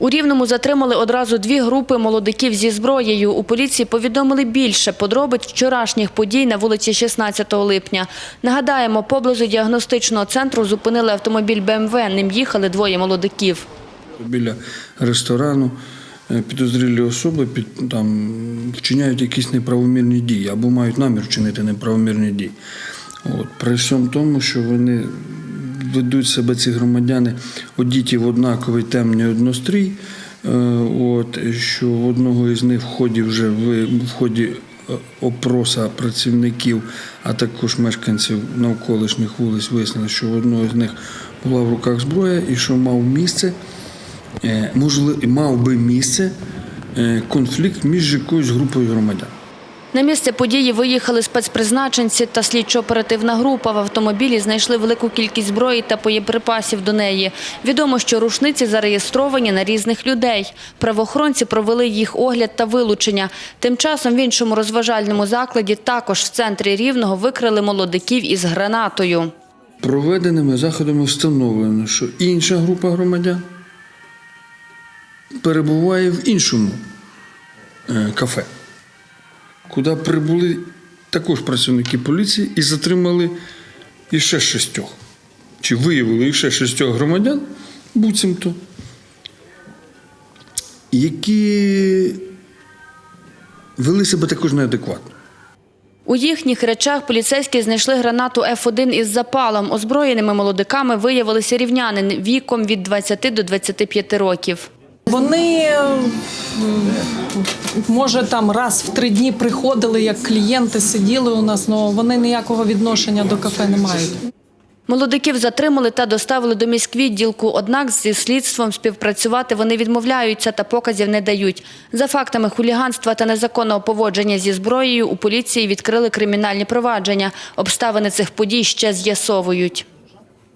У Рівному затримали одразу дві групи молодиків зі зброєю. У поліції повідомили більше подробиць вчорашніх подій на вулиці 16 липня. Нагадаємо, поблизу діагностичного центру зупинили автомобіль БМВ. Ним їхали двоє молодиків. Біля ресторану е, підозрілі особи під, там, вчиняють якісь неправомірні дії або мають намір вчинити неправомірні дії. От, при всьому тому, що вони ведуть себе ці громадяни одіті в однаковий темний однострій. е, От, що в одного із них в ході вже в, в ході е, опроса працівників, а також мешканців навколишніх вулиць вияснили, що в одного з них була в руках зброя і що мав місце Е, можливо, мав би місце конфлікт між якоюсь групою громадян. На місце події виїхали спецпризначенці та слідчо-оперативна група. В автомобілі знайшли велику кількість зброї та боєприпасів до неї. Відомо, що рушниці зареєстровані на різних людей. Правоохоронці провели їх огляд та вилучення. Тим часом в іншому розважальному закладі, також в центрі Рівного, викрили молодиків із гранатою. Проведеними заходами встановлено, що інша група громадян перебуває в іншому е, кафе, куди прибули також працівники поліції і затримали іще шістьох. Чи виявили іще шістьох громадян, буцімто, які вели себе також неадекватно. У їхніх речах поліцейські знайшли гранату Ф1 із запалом. Озброєними молодиками виявилися рівняни віком від 20 до 25 років. Вони може там раз в три дні приходили як клієнти, сиділи у нас, але вони ніякого відношення до кафе не мають. Молодиків затримали та доставили до міськвідділку, однак зі слідством співпрацювати вони відмовляються та показів не дають. За фактами хуліганства та незаконного поводження зі зброєю у поліції відкрили кримінальні провадження. Обставини цих подій ще з'ясовують.